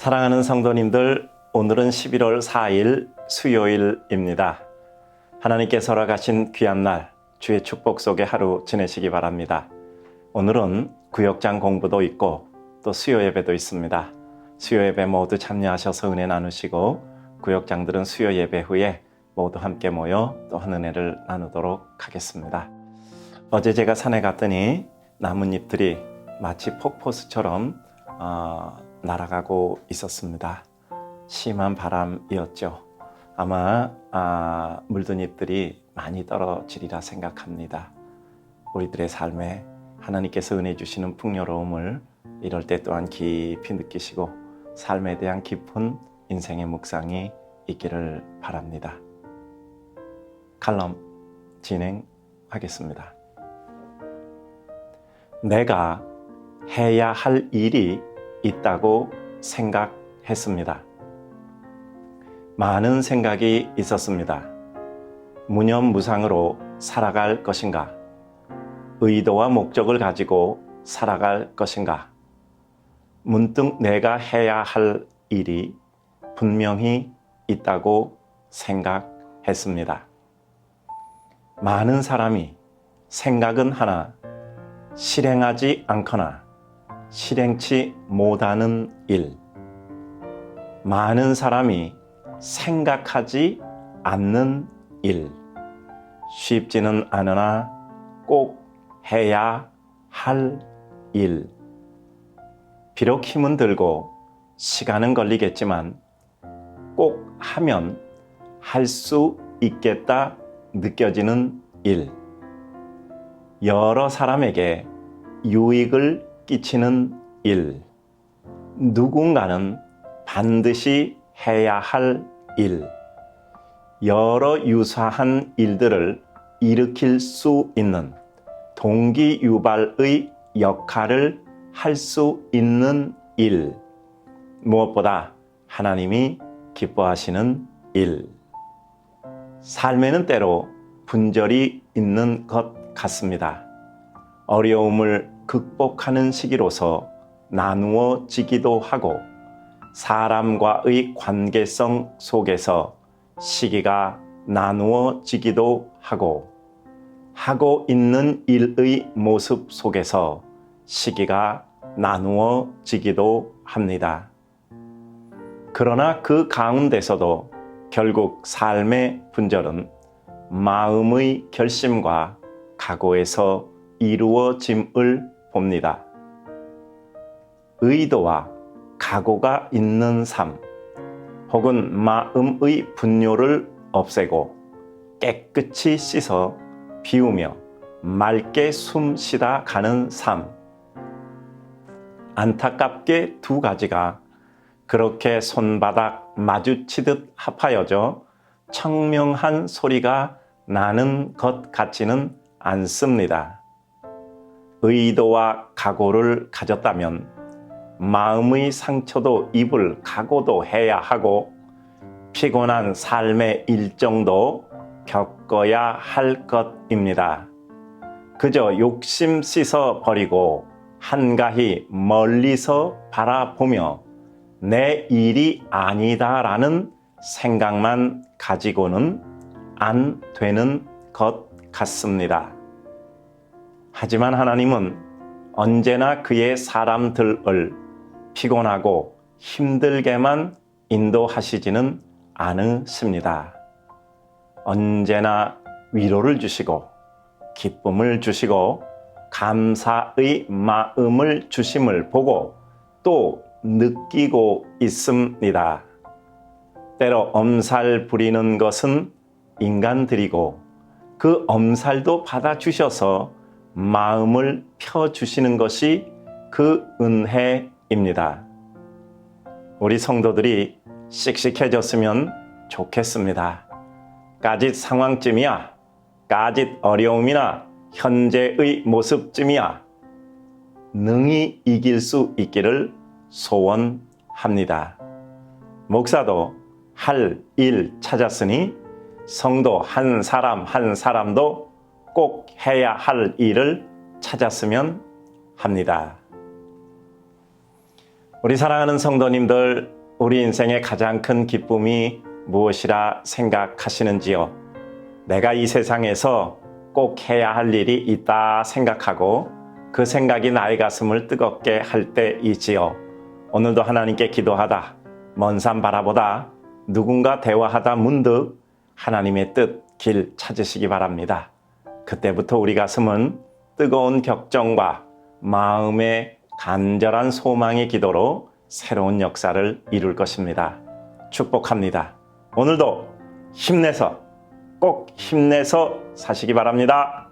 사랑하는 성도님들, 오늘은 11월 4일 수요일입니다. 하나님께서 허락하신 귀한 날, 주의 축복 속에 하루 지내시기 바랍니다. 오늘은 구역장 공부도 있고 또 수요 예배도 있습니다. 수요 예배 모두 참여하셔서 은혜 나누시고 구역장들은 수요 예배 후에 모두 함께 모여 또한 은혜를 나누도록 하겠습니다. 어제 제가 산에 갔더니 나뭇잎들이 마치 폭포수처럼 어, 날아가고 있었습니다. 심한 바람이었죠. 아마 아, 물든 잎들이 많이 떨어지리라 생각합니다. 우리들의 삶에 하나님께서 은혜 주시는 풍요로움을 이럴 때 또한 깊이 느끼시고 삶에 대한 깊은 인생의 묵상이 있기를 바랍니다. 칼럼 진행하겠습니다. 내가 해야 할 일이 있다고 생각했습니다. 많은 생각이 있었습니다. 무념무상으로 살아갈 것인가? 의도와 목적을 가지고 살아갈 것인가? 문득 내가 해야 할 일이 분명히 있다고 생각했습니다. 많은 사람이 생각은 하나, 실행하지 않거나 실행치 못하는 일. 많은 사람이 생각하지 않는 일. 쉽지는 않으나 꼭 해야 할 일. 비록 힘은 들고 시간은 걸리겠지만 꼭 하면 할 수 있겠다 느껴지는 일. 여러 사람에게 유익을 끼치는 일. 누군가는 반드시 해야 할 일. 여러 유사한 일들을 일으킬 수 있는 동기 유발의 역할을 할 수 있는 일. 무엇보다 하나님이 기뻐하시는 일. 삶에는 때로 분절이 있는 것 같습니다. 어려움을 극복하는 시기로서 나누어지기도 하고 사람과의 관계성 속에서 시기가 나누어지기도 하고 하고 있는 일의 모습 속에서 시기가 나누어지기도 합니다. 그러나 그 가운데서도 결국 삶의 분절은 마음의 결심과 각오에서 이루어짐을 봅니다. 의도와 각오가 있는 삶, 혹은 마음의 분뇨를 없애고 깨끗이 씻어 비우며 맑게 숨 쉬다 가는 삶. 안타깝게 두 가지가 그렇게 손바닥 마주치듯 합하여져 청명한 소리가 나는 것 같지는 않습니다. 의도와 각오를 가졌다면 마음의 상처도 입을 각오도 해야 하고 피곤한 삶의 일정도 겪어야 할 것입니다. 그저 욕심 씻어 버리고 한가히 멀리서 바라보며 내 일이 아니다라는 생각만 가지고는 안 되는 것 같습니다. 하지만 하나님은 언제나 그의 사람들을 피곤하고 힘들게만 인도하시지는 않으십니다. 언제나 위로를 주시고 기쁨을 주시고 감사의 마음을 주심을 보고 또 느끼고 있습니다. 때로 엄살 부리는 것은 인간들이고 그 엄살도 받아주셔서 마음을 펴주시는 것이 그 은혜입니다. 우리 성도들이 씩씩해졌으면 좋겠습니다. 까짓 상황쯤이야, 까짓 어려움이나 현재의 모습쯤이야, 능히 이길 수 있기를 소원합니다. 목사도 할 일 찾았으니 성도 한 사람 한 사람도 꼭 해야 할 일을 찾았으면 합니다. 우리 사랑하는 성도님들, 우리 인생의 가장 큰 기쁨이 무엇이라 생각하시는지요? 내가 이 세상에서 꼭 해야 할 일이 있다 생각하고 그 생각이 나의 가슴을 뜨겁게 할 때이지요. 오늘도 하나님께 기도하다, 먼 산 바라보다, 누군가 대화하다 문득 하나님의 뜻, 길 찾으시기 바랍니다. 그때부터 우리 가슴은 뜨거운 격정과 마음의 간절한 소망의 기도로 새로운 역사를 이룰 것입니다. 축복합니다. 오늘도 힘내서 꼭 힘내서 사시기 바랍니다.